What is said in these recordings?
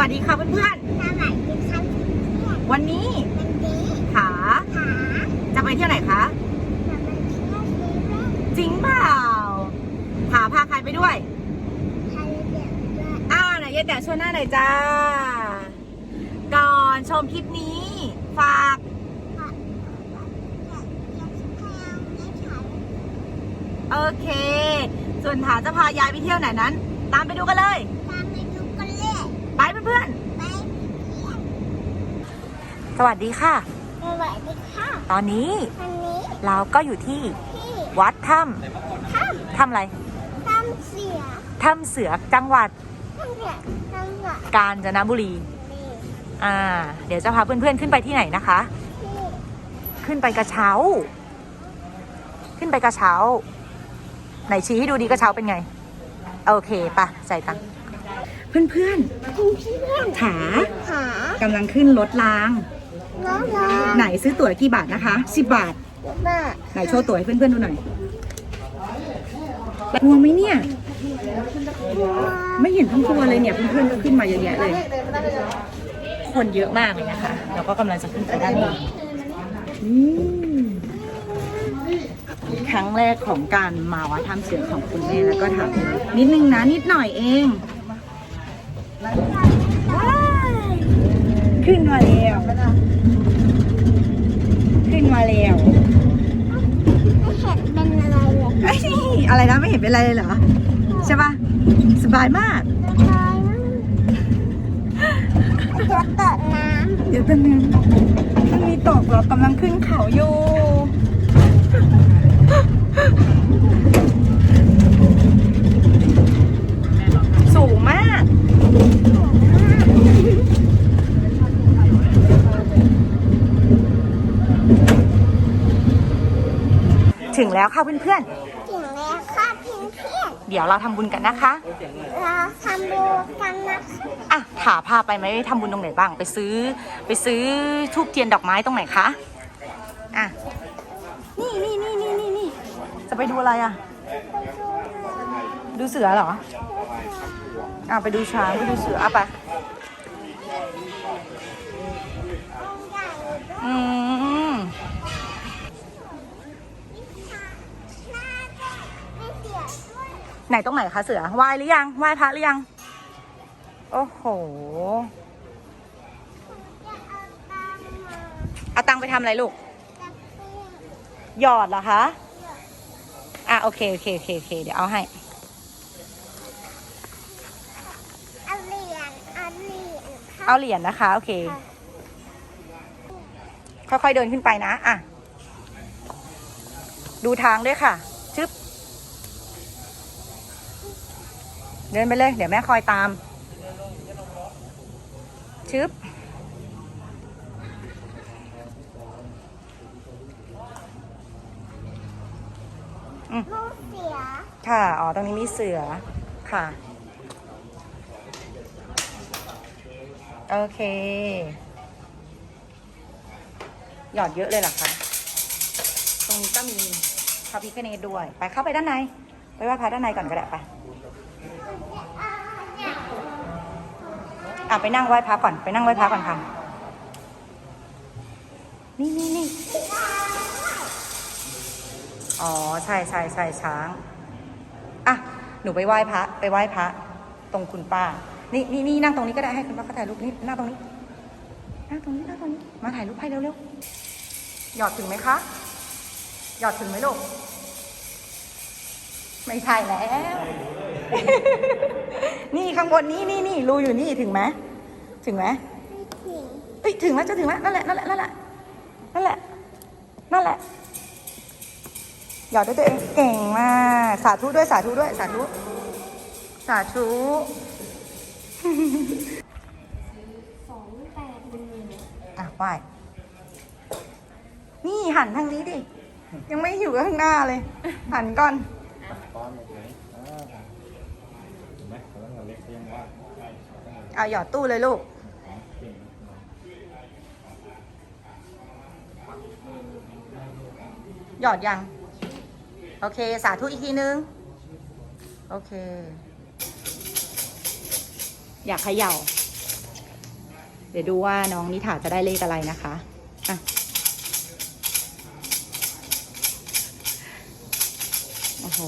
วัสดีค่ะเพื่อนสวัสดีครับเพื่อนๆวันนี้วันนี้ขาขาจะไปเที่ยวไหนคะ จะไปเที่ยวเซเว่นจริงเปล่าขาพาใครไปด้วยไทยเด็กด้วยอ่าไหนยายแต่ชวนหน้าหน่อยจ้า ก่อนชมคลิปนี้ ฝากค่ะอยากอยากพยายามไม่ใช้โอเค ส่วนถาจะพายายไปเที่ยวไหนนั้น ตามไปดูกันเลย ตามไปดูกันเลย ไปเพื่อนไปเที่ยวๆสวัสดีค่ะ สวัสดีค่ะ ตอนนี้วันนี้เราก็อยู่ที่ที่วัดถ้ถ้ำถ้ำอะไรำทำเสียถ้ำเสือจังหวัดทำเสียทำเสียกาญจนบุรี นี่อ่า เดี๋ยวจะพาเพื่อนๆขึ้นไปที่ไหนนะคะ ที่ขึ้นไปกระเช้า ขึ้นไปกระเช้า ไหนชี้ให้ดูดีกระเช้าเป็นไง โอเคปะใส่ตังค์ เพื่อนคุณพี่เพื่อนๆถาขากำลังขึ้นรถราง น้องน้องไหนซื้อตั๋วกี่บาทนะคะสิบบาท บ้าไหนโชว์ตั๋วให้เพื่อนๆดูหน่อยกลัวไหมเนี่ย ไม่เห็นทั้งตัวเลยเนี่ยเพื่อนๆก็ขึ้นมาเยอะแยะเลย คนเยอะมากเลยนะคะเราก็กำลังจะขึ้นไปด้านบนอืมครั้งแรกของการมาวัดถ้ำเสือของคุณแม่แล้วก็ทำนิดนึงนะนิดหน่อยเอง ขึ้นมาแล้วขึ้นมาแล้วไม่เห็นเป็นอะไรเลยเอ้ยอะไรนะไม่เห็นเป็นไรเลยเหรอ ใช่ปะสบายมากจะเติดน้เดี๋ยวตอนนึงมันมีตกเรากำลังขึ้นเขาอยู่สูงมาก ถึงแล้วค่ะเพื่อนำถึงแล้วค่ะเพื่อนเพื่อนๆเดี๋ยวเราทำบุญกันนะคะๆเราทำดูกันนะคะอะถาพาไปไหมทำบุญตรงไหนบ้าง ไปซื้อ ไปซื้อทูบเทียนดอกไม้ตรงไหนคะอะนี่นี่นี่นี่นี่นี่จะไปดูอะไรอะ ดูเสือเหรออะไปดูช้างไปดูเสืออะไป ไหนตรงไหนคะเสือไหว้หรือยังไหว้พระหรือยัง โอ้โหจะเอาตามมาเอาตังค์ไปทำอะไรลูกจะปิ้งหยอดเหรอคะ อะโอเคโอเคโอเคโอเคเดี๋ยวเอาให้เอาเหรียญเอาเหรียญค่ะเอาเหรียญนะคะ โอเค ค่อยๆเดินขึ้นไปนะ อะ ดูทางด้วยค่ะ ชึบ เดินไปเลย เดี๋ยวแม่คอยตาม ชึบ ลูกเสียค่ะ อ๋อ ตรงนี้มีเสือ ค่ะ โอเค หยอดเยอะเลยเหรอคะ ตรงนี้ก็มีพระพิฆเนศด้วย ไปเข้าไปด้านใน ไปไหว้พระด้านในก่อนก็ได้ไป อะไปนั่งไหว้พระก่อนไปนั่งไหว้พระก่อนค่ะ นี่นี่นี่อ๋อใช่ใช่ใช่ช้างอะหนูไปไหว้พระไปไหว้พระ ตรงคุณป้า นี่นี่นี่นั่งตรงนี้ก็ได้ให้คุณป้าเขาถ่ายรูปนี่นั่งตรงนี้นั่งตรงนี้นั่งตรงนี้มาถ่ายรูปให้เร็วๆหยอดถึงไหมคะหยอดถึงไหมลูกไม่ใช่แล้ว นี่ข้างบนนี้นี่นี่รูอยู่นี่ถึงไหมถึงไหมถึงเอ้ยถึงแล้วจะถึงแล้วนั่นแหละนั่นแหละนั่นแหละนั่นแหละนั่นแหละหยอดด้วยตัวเองเก่งมากสาธุด้วยสาธุด้วยสาธุสาธุสองแปดหนึ่งอะไหวนี่หันทางนี้ดิ ยังไม่อยู่ข้างหน้าเลย หันก่อน เอาหยอดตู้เลยลูก หยอดยัง โอเค สาธุอีกทีนึง โอเค อยากเขย่า เดี๋ยวดูว่าน้องนิถาจะได้เลขอะไรนะคะอะโอ้โห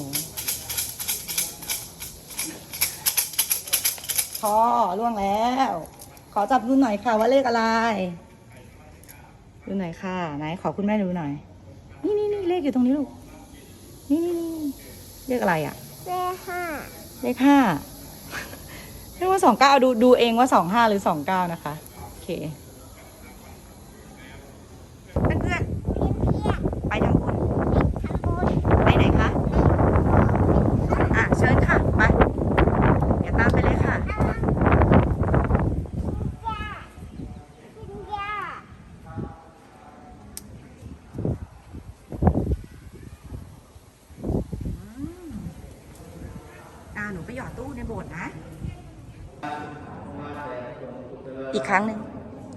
พ่อล่วงแล้ว ขอจับดูหน่อยค่ะว่าเลขอะไร ดูหน่อยค่ะ ไหนขอคุณแม่ดูหน่อย นี่นี่นี่เลขอยู่ตรงนี้ลูก นี่นี่นี่เลขอะไรอะ่ะ เลขห้าเลขห้าเรียกว่าสองเก้าดูดูเองว่าสองห้าหรือสองเก้านะคะ โอเค เพื่อน เพี้ยนเพี้ยน ๆ ไปทำบุญ ทำบุญ ไปไหนคะ อะ เชิญค่ะ ไป เดี๋ยวตามไปเลยค่ะ ย่าคุณย่า อ่า หนูไปหยอดตู้ในโบสถ์นะ อีกครั้งหนึ่ง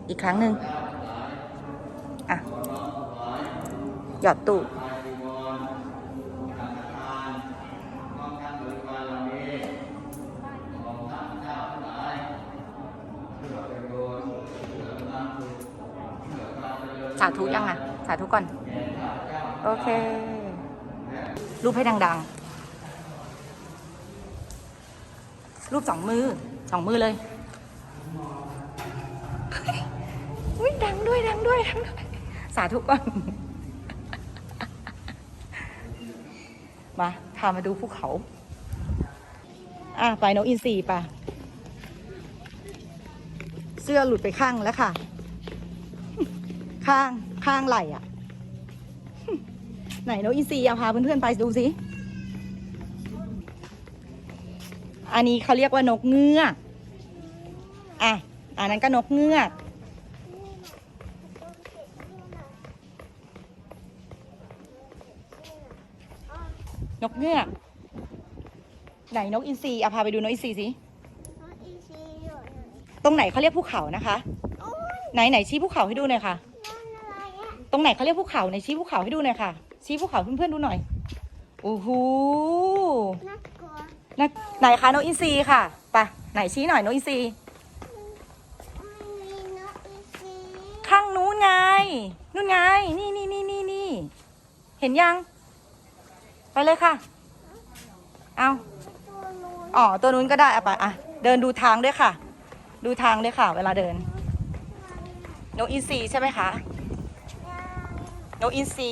อีกครั้งหนึ่งอะ หยอดตู้สาธุยังอะ สาธุก่อน โอเค รูปให้ดัง ๆ รูปสองมือสองมือเลยอุ้ยดังด้วยดังด้วยดังด้วย สาธุก่อน มาพามาดูภูเขา อะไปนกอินทรีป่ะเสื้อหลุดไปข้างแล้วค่ะ ข้างข้างไหลอะ ไหนนกอินทรีอะพาเพื่อนๆไปดูสิ อันนี้เขาเรียกว่านกเงือกอะอันนั้นก็นกเงือกนกเงือกไหนนกอินทรีอะพาไปดูนกอินทรีสิน้องอีซีอยู่ไหนตรงไหนเขาเรียกภูเขานะคะโอ้ยไหนไหนชี้ภูเขาให้ดูหน่อยค่ะนั่นอะไรอะตรงไหนเขาเรียกภูเขาไหนชี้ภูเขาให้ดูหน่อยค่ะ ชี้ภูเขาเพื่อนๆดูหน่อยโอ้โห นะไหนคะนกอินทรีค่ะไปไหนชี้หน่อยนกอินทรีไม่มีน้องอีซีข้างนู้นไงนู่นไง นี่นี่นี่นี่นี่เห็นยัง ไปเลยค่ะ เอาอ๋อตัวนู้นก็ได้อะไปอะเดินดูทางด้วยค่ะ ดูทางด้วยค่ะ เวลาเดินนกอินทรีใช่ไหมคะนกอินทรี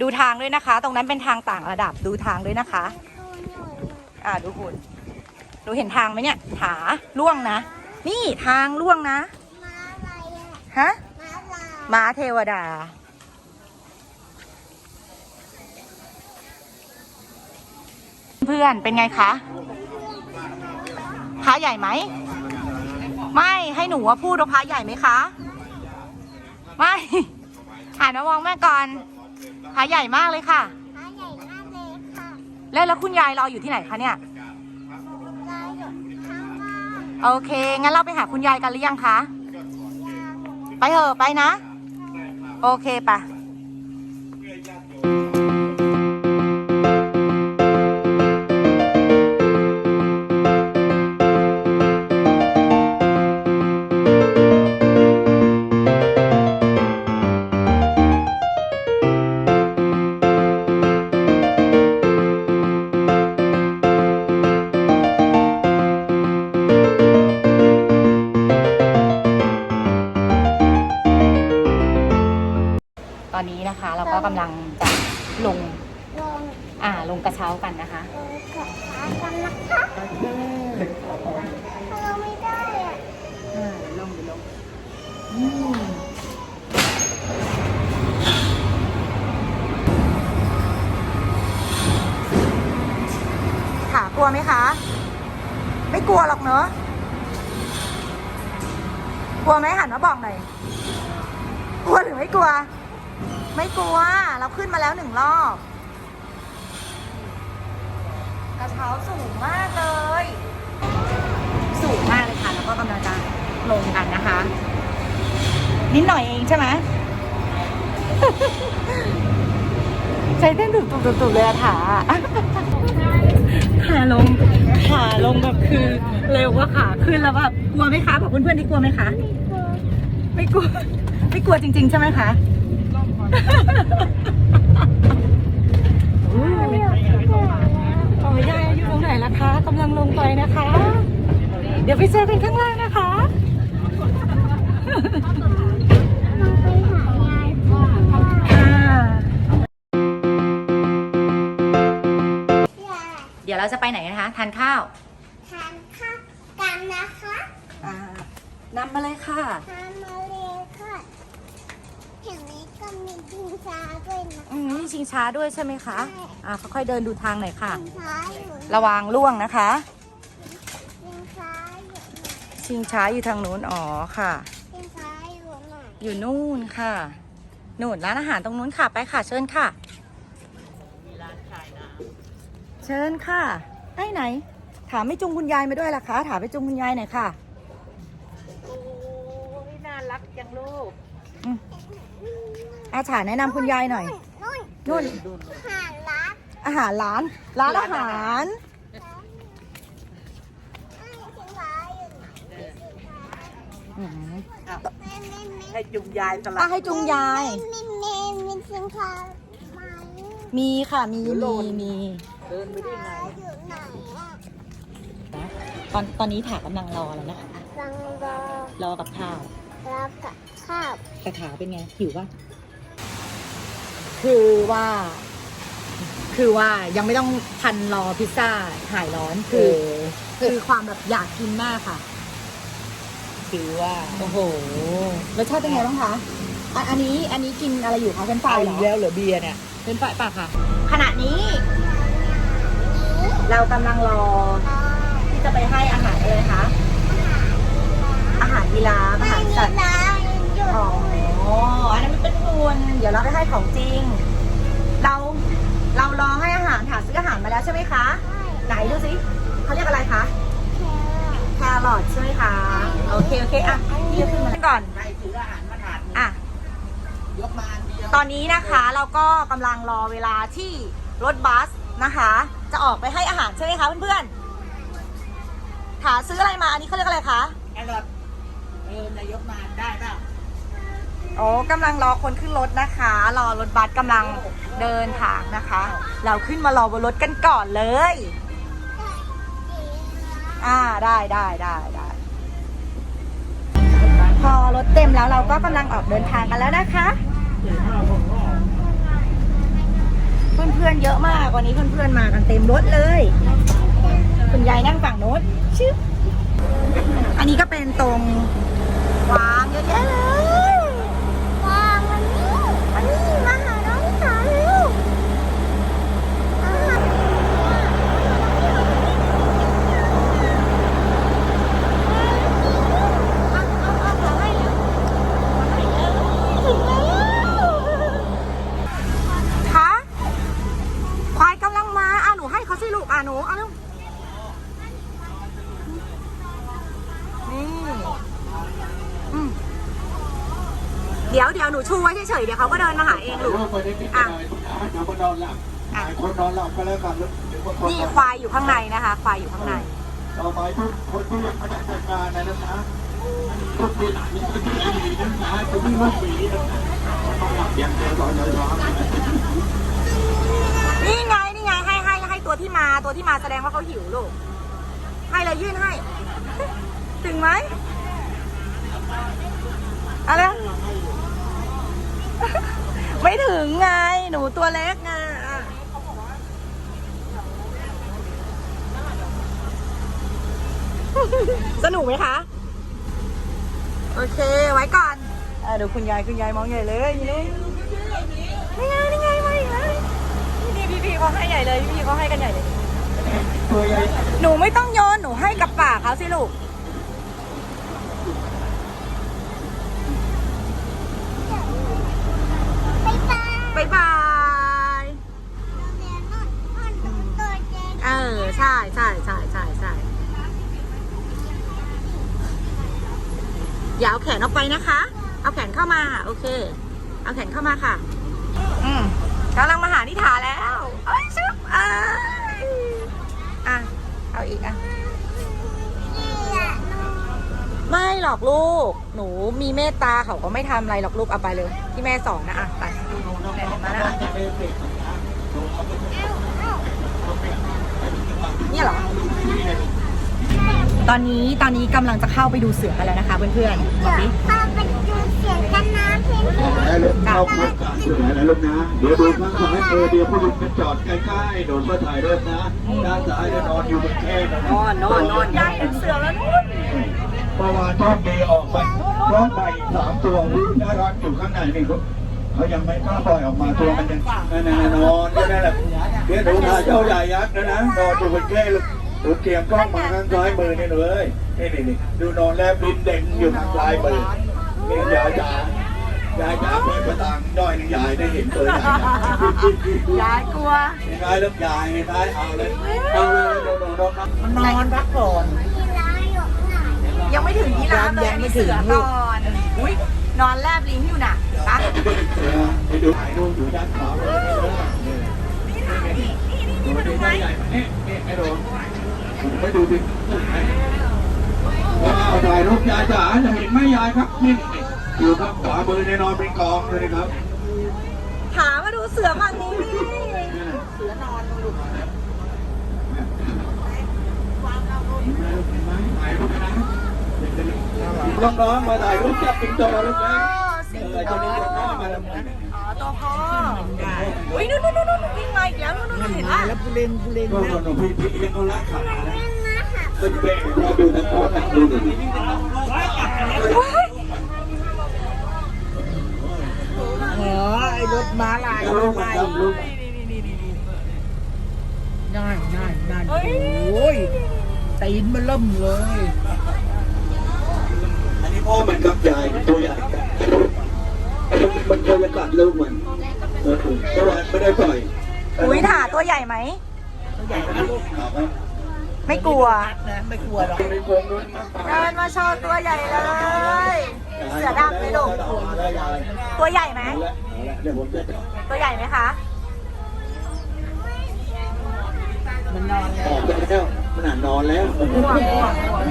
ดูทางด้วยนะคะ ตรงนั้นเป็นทางต่างระดับดูทางด้วยนะคะ อ่าดูหุ่นหนูเห็นทางไหมเนี่ยถาล่วงนะ นี่ทางล่วงนะม้าอะไรอะฮะม้าเทวดา เพื่อนเป็นไงคะพระใหญ่ไหม ไม่ให้หนูว่าพูดว่าพระใหญ่ไหมคะ ไม่หันมามองแม่ก่อน พระใหญ่มากเลยค่ะม้าใหญ่มากเลยค่ะแล้วแล้วคุณยายรออยู่ที่ไหนคะเนี่ยลายอยู่ข้างบ้านโอเค งั้นเราไปหาคุณยายกันหรือยังคะไปเถอะไปนะ โอเคปะ ลัวไหมหันมาบอกหน่อย กลัวหรือไม่กลัว ไม่กลัว เราขึ้นมาแล้วหนึ่งรอบ กระเช้าสูงมากเลย สูงมากเลยค่ะ แล้วก็กำลังจะลงกันนะคะ นิดหน่อยเองใช่ไหมใจเต้นตุบๆๆๆเลยอะถาขาลงขาลงแบบคือเร็วกว่าขาขึ้นแล้วแบบกลัวไหมคะบอกเพื่อนๆที่กลัวไหมคะ ไม่กลัว ไม่กลัวจริง ๆ ใช่ไหมคะโอ้ยยายอยู่ตรงไหนล่ะคะกำลังลงไปนะคะ เดี๋ยวไปเจอกันข้างล่างนะคะค่ะเดี๋ยวเราจะไปไหนนะคะ ทานข้าว ทานข้าวกันนะคะอ่านำมาเลยค่ะ ทานมาเลยค่ะแถวนี้ก็มีดินชาด้วยนะ อืมนี่ชิงช้าด้วยใช่ไหมคะใช่อ่าค่อยๆเดินดูทางหน่อยค่ะดินชาอยู่ระวังล่วงนะคะดินชาอยู่ไหนชิงช้าอยู่ทางนู้นอ๋อค่ะดินชาอยู่ไหนอยู่นู่นค่ะนู่นร้านอาหารตรงนู้นค่ะไปค่ะ เชิญค่ะ เชิญค่ะไอ้ไหน ถามไม่จุงคุณยายมาด้วยล่ะคะ ถามไปจุงคุณยายหน่อยค่ะ โอ้ยน่ารักจังลูกอาฉาแนะนำคุณยายหน่อย นู่นนู่นหารักอาหารร้าน ร้านอาหารไอ้ดินชาอยู่ไหนดินชาอืมแม่แม่แม่ให้จุงยายตลอป้าดให้จุงยาย มีมีมีดินชาไหมมีค่ะมีมีมีเดินไปได้ไง อยู่ไหนอะตอนตอนนี้ถากำลังรอแล้วนะคะ ฟังรอรอกับข้าวรับกับข้าวแต่ขาเป็นไงหิวปะ คือว่า คือว่ายังไม่ต้องพันรอพิซซ่าหายร้อนคือ คือความแบบอยากกินมากค่ะ คือว่า โอ้โหรสชาติเป็นไงบ้างคะอันอันนี้อันนี้กินอะไรอยู่คะเป็นไฟเอาเหรอีอกแล้วเหรอเบียร์เนี่ย เป็นไฟป่ะค่ะ ขณะนี้ เรากำลังรอที่จะไปให้อาหารอะไรคะอาหารยีราฟอาไม่หารมีสัตว์ร้านหยุดอ๋อ อันนั้นมันเป็นงูนเดี๋ยวเราไปให้ของจริง เราเรารอให้อาหารหาซื้ออาหารมาแล้วใช่ไหมคะ ไหนดูสิเขาเรียกอะไรคะแครอทใช่ไหมคะ โอเคโอเคอะนี่ขึ้นมาก่อนใครถืออาหารมาถาดหนึ่งอะยกมาอันเดียวตอนนี้นะคะเราก็กำลังรอเวลาที่รถบัสนะคะ จะออกไปให้อาหารใช่ไหมคะเพื่อนๆหาซื้ออะไรมาอันนี้เขาเรียกอะไรคะแครอทเออนายกมาได้เปล่า โอ้กำลังรอคนขึ้นรถนะคะ รอรถบัสกำลังเดินทางนะคะ เราขึ้นมารอบนรถกันก่อนเลย อ่าได้ได้ได้ได้พอรถเต็มแล้วเราก็กำลังออกเดินทางกันแล้วนะคะ เพื่อนๆเยอะมากวันนี้เพื่อนๆมากันเต็มรถเลยคุณยายนั่งฝั่งโน้นชิบอันนี้ก็เป็นตรงวางเยอะแยะเลย วางมันนี่มันนี่มาหาน้องสาวลูกเอามาเอาเอาเอาขอให้แล้วถึงแล้ว คะควายกำลังมาอะหนูให้เขาสิลูกอะ หนู เอาลูกนี่อืมเดี๋ยวเดี๋ยวหนูชูไว้เฉยๆเดี๋ยวเขาก็เดินมาหาเองลูกว่าคนได้ปิดอะไรเดี๋ยวคนนอนหลับคนนอนหลับก็แล้วกันเดี๋ยวคนนี่ควายอยู่ข้างในนะคะ ควายอยู่ข้างใน ต่อไปทุกคนที่ยังไม่ได้จัดการนะนะทุกที่ไหนที่ดีนะนะจะไม่มาฝีนะต้องหลับอย่างเดียวรอรอรอนี่ไง ตัวที่มาตัวที่มาแสดงว่าเขาหิวลูก ให้เลยยื่นให้ ถึงไหมอะไรไม่ถึงไง หนูตัวเล็กไงสนุกไหมคะ โอเค ไว้ก่อนเดี๋ยวคุณยาย คุณยายมองใหญ่เลยนี่นี่ไงนี่ไง พี่พี่ๆเขาให้ใหญ่เลยพี่ๆเขาให้กันใหญ่เลยตัวใหญ่หนูไม่ต้องโยน หนูให้กับปากเขาสิลูกไปตาบ๊ายบายเดี๋ยวนู่นนู่นนู่นตัวเจนเออ ใช่ใช่ใช่ใช่ใช่อย่าเอาแขนออกไปนะคะ เอาแขนเข้ามา โอเค เอาแขนเข้ามาค่ะอืม กำลังมาหานิถาแล้วเอ้ยชึบเอ้ยอะอีกอะนี่อะนมไม่หรอกลูก หนูมีเมตตาเขาก็ไม่ทำอะไรหรอกลูกเอาไปเลย ที่แม่สอนนะอะไปเดี๋ยวมานะอะเนี่ยเหรอ ตอนนี้ตอนนี้กำลังจะเข้าไปดูเสือกันแล้วนะคะเพื่อนๆบอกดิพาไปดูเสียงกันนะเพื่อน ได้รถเข้าโครงการอยู่ไหนนะลูกนะ เดี๋ยวดูข้างซ้ายเออเดี๋ยวผู้ลุงจะจอดใกล้ๆโดนเพื่อถ่ายรูปนะ ด้านซ้ายจะนอนอยู่บนแค่นะนอนนอนนอนยายเห็นเสือแล้วนู่นเมื่อวานโชคดีออกไปร้องไปสามตัวน่ารักอยู่ข้างในนี่เขาเขายังไม่กล้าปล่อยออกมาตัวมันยังนั่นน่นอนก็นั่นแหละเดี๋ยวดูท่าเจ้าใหญ่ยักษ์นะนะนอนอยู่บนแค่ลูกดูเกียงกล้องมาข้างซ้ายมือนี่เลยนี่นี่นี่ดูนอนแล้วบินเด่งอยู่ข้างซ้ายมือนี่ยาจ๋า ยายจ๋าเปิดประตังด้อยหนึงยายได้เห็นตัวใหญ่นะยายกลัวเห็นไหมลูกยายเห็นไหมเอาเลยเอาเลยโดนโดนโดนมันนอนพักก่อนๆที่ร้านอยู่ไหนยังไม่ถึงที่ร้านเลยยังอันไม่นี้ถึเสืงอก่อนอุ้ยนอนแลบลิ้นอยู่น่ะปะไปดูถ่ายรูปอยู่ด้านขวามือนี่เลยนี่นี่นี่ดูใหญ่ใหญ่นี่นี่ไอ้โดนไปดูดิว้าวถ่ายรูปยายจ๋าจะเห็นไหมยายครับนี่นี่ อยู่ข้างขวามือในนอนเป็นกองเลยครับถามมาดูเสือฝั่งนี้เสือนอนลูกน้องๆมาถ่ายรูปจับปิงโตลูกนะสิงเออโตจะมีคนน้อยมาทำไมอ๋อตัวพ่ออุ้ยนู่นนู่นนู่นวิ่งมาอีกแล้วนู่นนู่นเห็นปะแล้วผู้เล่นผู้เล่นก็นะหนูพี่พี่เลี้ยงเขารักขาเล่นมาค่ะเป็นเบรกเราดูนะพ่อแต่ดูดิว้าย อ๋อไอ้ร ถม้าลายลูรถไฟจำลูกนั่นนั่นนั่นโอ้ยตีนมันเริ่มเลย อันนี้พ่อมันกับยายตัวใหญ่มันเคยจะกัดลูกมันเออแต่ว่าไม่ได้ปล่อยอุ้ยถ่าตัวใหญ่ไหมตัวใหญ่ลูกไม่กลัวนะไม่กลัวหรอกเดินมาโชว์ตัวใหญ่เลย เสือดำเลยลูกตัวใหญ่ไหม เอาละเอาละเดี๋ยวผมจะจับตัวใหญ่ไหมคะมันนอนแล้อวอกไปแล้วมันอ่านนอนแล้วง่วงง่วงง่วง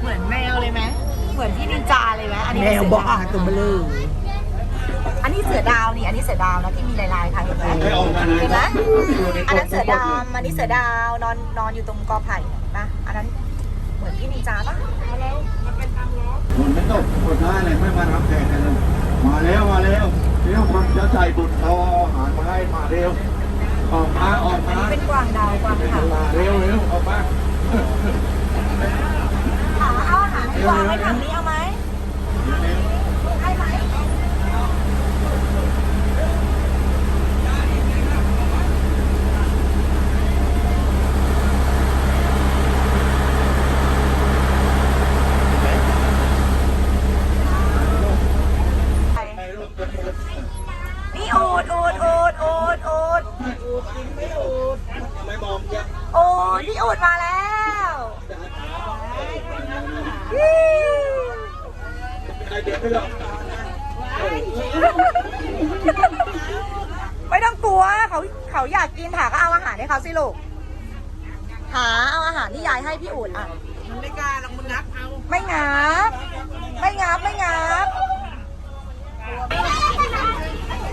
เหมือนแมวเลยไหมเหมือนพี่นินจาเลยไหมอันนี้แมเป็นวเสือบ้าดาวตัวเบลออันนี้เสือดาวนี่อันนี้เสือดาวนะที่มีลายๆค่ะเห็นไหมให้ออกมานะเห็นไหมอันนั้นเสือดำอันนี้เสือดาวนอนนอนอยู่ตรงกอไผ่เห็นปะอันนั้น เหมือนพี่นินจาปะมันไม่ตกคนได้เลยไม่มารับแขกเลยมาแล้วมาแล้วเดี๋ยวมันจะใส่บุตรเราเอาอาหารมาให้มาเร็วออกมาออกอันมานี้เป็นกวางดาวกวางขาวมาเร็วเร็วออกมาถามเอาอาหารให้กวางไว้ถังนี้เอาไหมให้ไหมนี่อูดอูดอูดอูดอูด ไม่มองยัง อู ดพี่อูดมาแล้วฮิ้วไอเด็กไม่หรอกไม่ต้องกลัวเขาเขาอยากกินถาก็เอาอาหารให้เขาสิลูกหาเอาอาหารที่ยายให้พี่อูดอะ มันไม่กล้าหรอกมันงับเอาไม่งับ ไม่งับ ไม่งับ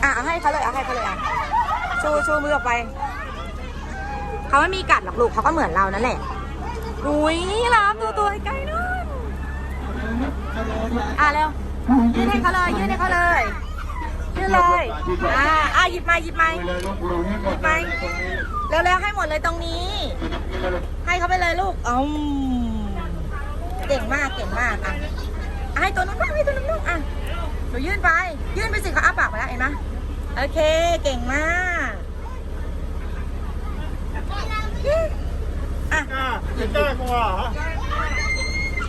อะเอาให้เขาเลยเอาให้เขาเลยอะ ชูชูมือออกไป เขาไม่มีกัดหรอกลูกเขาก็เหมือนเรานั่นแหละอุ้ยรามตัวตัวใกล้นู่นอะเร็วยื่นให้เขาเลยยื่นให้เขาเลยยื่นเลยอ่าอะหยิบมาหยิบมาไปเลยลูกลุงให้หมดเลยตรงนี้เร็วๆให้หมดเลยตรงนี้ ให้เขาไปเลยลูกอืมเก่งมากเก่งมากอะให้ตัวนู้นบ้างให้ตัวนู้นบ้างอะหนูยื่นไป ยื่นไปสิเขาอ้าปากไปแล้วเห็นไหมโอเคเก่งมาก อะไอ้ากว่า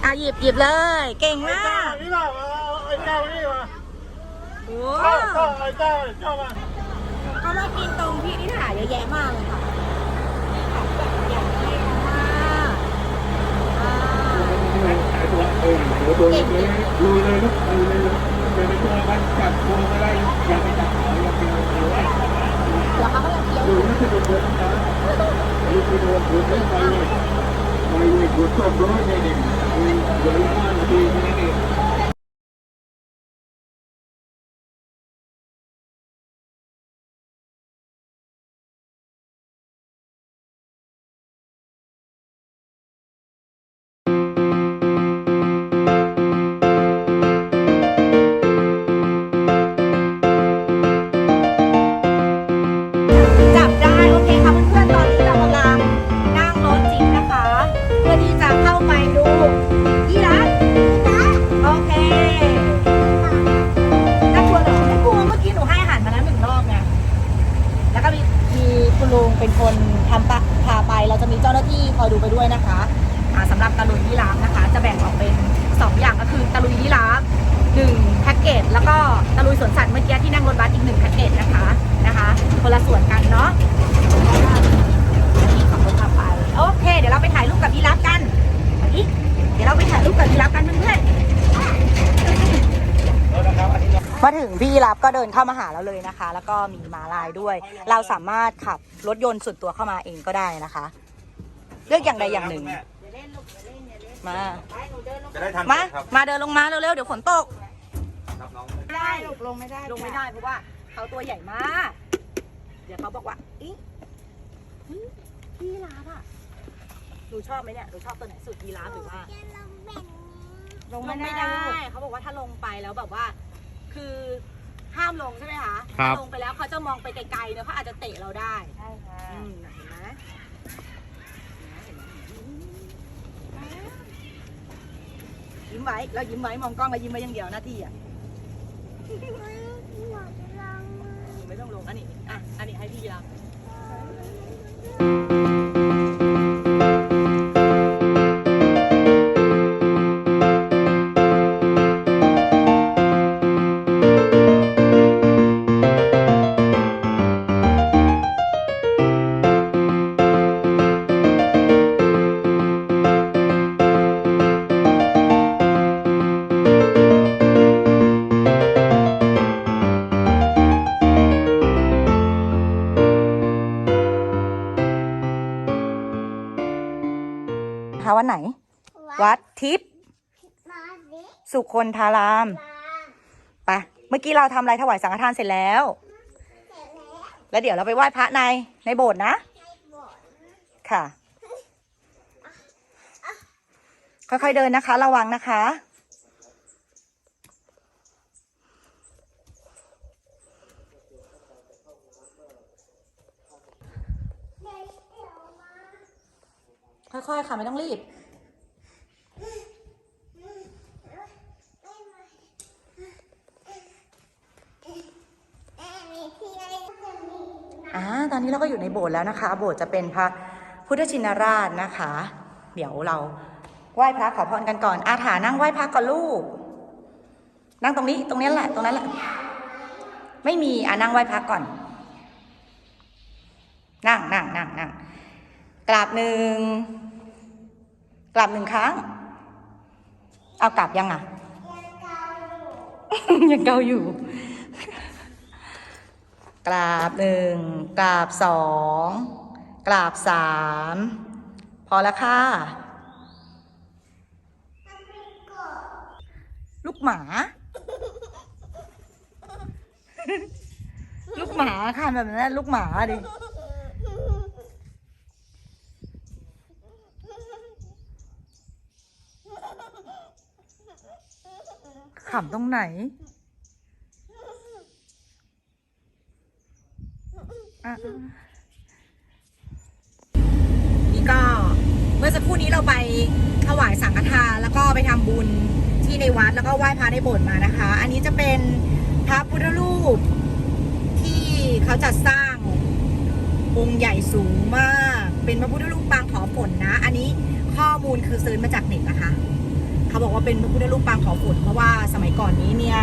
ออะหยิบหยิบเลย เก่งมากนี่เปล่าไอ้เจ้านี่มาโอ้เจ้าเจ้าไอ้เจ้าเจ้ามาเขามากินตรงพี่นิถาเยอะแยะมากเลยค่ะอยากให้เขามากอ่าตัวเล็กดูเลยลูกดูเลยลูกอย่าไปตัวมันจับตัวไม่ได้อย่าไปจับเขาอย่าไปเอาเดี๋ยวเขาก็จะเคี้ยวดูไม่ใช่เป็นคนะนี่คือโดนถูกเล่นไปเลยไปเลย ถูกต้มร้อยเนี่ มาถึงพี่ยีราฟก็เดินเข้ามาหาเราเลยนะคะ แล้วก็มีม้าลายด้วย เราสามารถขับรถยนต์ส่วนตัวเข้ามาเองก็ได้นะคะ เลือกอย่างใดอย่างหนึ่ง มา จะได้ทันมา ครับมาเดินลงมาเร็วๆเดี๋ยวฝนตก รับน้องไม่ได้ลงไม่ได้ลงไม่ได้เพราะว่าเขาตัวใหญ่มาก เดี๋ยวเขาบอกว่าอีอีพี่ยีราฟอะหนูชอบไหมเนี่ยหนูชอบตัวไหนสุดยีราฟหรือว่า ลงไม่ได้ เขาบอกว่าถ้าลงไปแล้วแบบว่า คือห้ามลงใช่ไหมคะครับ ถ้าลงไปแล้วเขาจะมองไปไกลๆเนอะเขาอาจจะเตะเราได้ใช่ค่ะเห็นไหมยิ้มไว้เรายิ้มไว้มองกล้องแล้วยิ้มไว้อย่างเดียวหน้าที่อะไม่ต้องลงอันนี้อะอันนี้ให้พี่เราหา คนธารามไปเมื่อกี้เราทำอะไรถวายสังฆทานเสร็จแล้ว แล้วเดี๋ยวเราไปไหว้พระในในโบสถ์นะ ค่ะ ค่อยๆเดินนะคะ ระวังนะคะ ค่อยๆค่ะ ไม่ต้องรีบ อ่า ตอนนี้เราก็อยู่ในโบสถ์ แล้วนะคะ โบสถ์จะเป็นพระพุทธชินราชนะคะ เดี๋ยวเราไหว้พระขอพรกันก่อน อาถานั่งไหว้พระก่อนลูก นั่งตรงนี้ตรงนี้แหละ ตรงนั้นแหละ ไม่มีอานั่งไหว้พระก่อน นั่งนั่งนั่งนั่งกราบหนึ่งกลับหนึ่งครั้ง เอากลับยังอะ ยังเกาอยู่ กราบหนึ่งกราบสองกราบสามพอแล้วค่ะลูกหมา ลูกหมาค่ะแบบนั้นลูกหมาดิขำตรงไหนอะ นี่ก็เมื่อสักครู่นี้เราไปถวายสังฆทานแล้วก็ไปทำบุญที่ในวัดแล้วก็ไหว้พระในโบสถ์มานะคะ อันนี้จะเป็นพระพุทธรูปที่เขาจัดสร้างองค์ใหญ่สูงมาก เป็นพระพุทธรูปปางขอฝนนะ อันนี้ข้อมูลคือซื้อมาจากเน็ตนะคะ เขาบอกว่าเป็นพระพุทธรูปปางขอฝนเพราะว่าสมัยก่อนนี้เนี่ย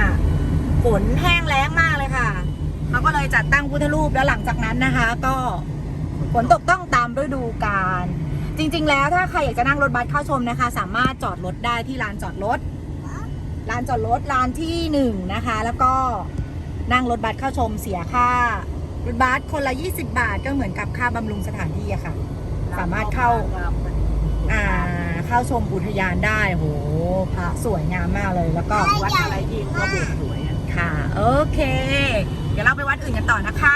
ฝนแห้งแล้งมาก เลยค่ะเขาก็เลยจัดตั้งพุทธรูปแล้วหลังจากนั้นนะคะ ก็ฝนตกต้องตามฤดูกาลจริง ๆ แล้วถ้าใครอยากจะนั่งรถบัสเข้าชมนะคะ สามารถจอดรถได้ที่ลานจอดรถลานจอดรถลานที่หนึ่งนะคะ แล้วก็นั่งรถบัสเข้าชมเสียค่ารถบัสคนละ 20 บาทก็เหมือนกับค่าบำรุงสถานที่อะค่ะ สามารถเข้าอ่าเข้าชมอุทยานได้โหพระสวยงามมากเลยแล้วก็วัดอะไรที่เขาโบสถ์สวยอะค่ะ โอเค เดี๋ยวเราไปวัดอื่นกันต่อนะคะ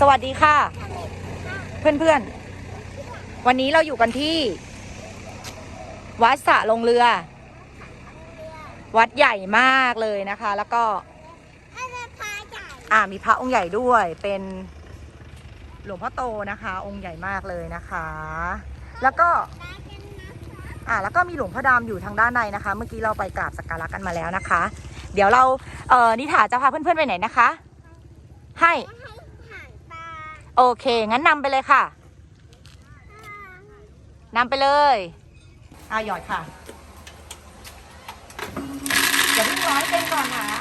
สวัสดีค่ะ เพื่อนๆ วันนี้เราอยู่กันที่ วัดสระลงเรือ วัดใหญ่มากเลยนะคะ แล้วก็อันนี้พาใหญ่อ่ามีพระองค์ใหญ่ด้วยเป็น หลวงพ่อโตนะคะ องค์ใหญ่มากเลยนะคะ แล้วก็อ่าแล้วก็มีหลวงพ่อดำอยู่ทางด้านในนะคะ เมื่อกี้เราไปกราบสักการะกันมาแล้วนะคะ เดี๋ยวเราเอ่อนิถาจะพาเพื่อนๆไปไหนนะคะ ให้ให้ห่างตาโอเค งั้นนำไปเลยค่ะนำไปเลยอ่าหยอดค่ะอย่าเพิ่งร้อยเต็มก่อนนะ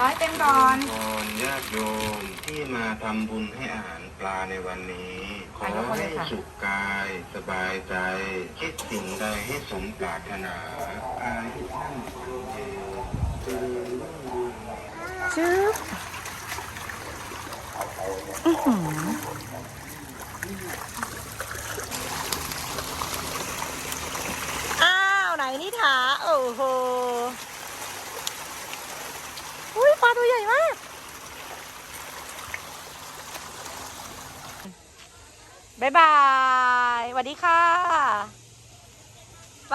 ร้อยเต็มก่อนพรญาติโยมที่มาทำบุญให้อาหารปลาในวันนี้ ขอให้สุขกาย สบายใจ คิดสิ่งใดให้สมปรารถนาอายุมั่นขวัญยืนเจริญรุ่งเรืองชึบอื้อหืออ้าว ไหนนิถาโอ้โห อุ้ยปลาตัวใหญ่มากบ๊ายบายสวัสดีค่ะ ไป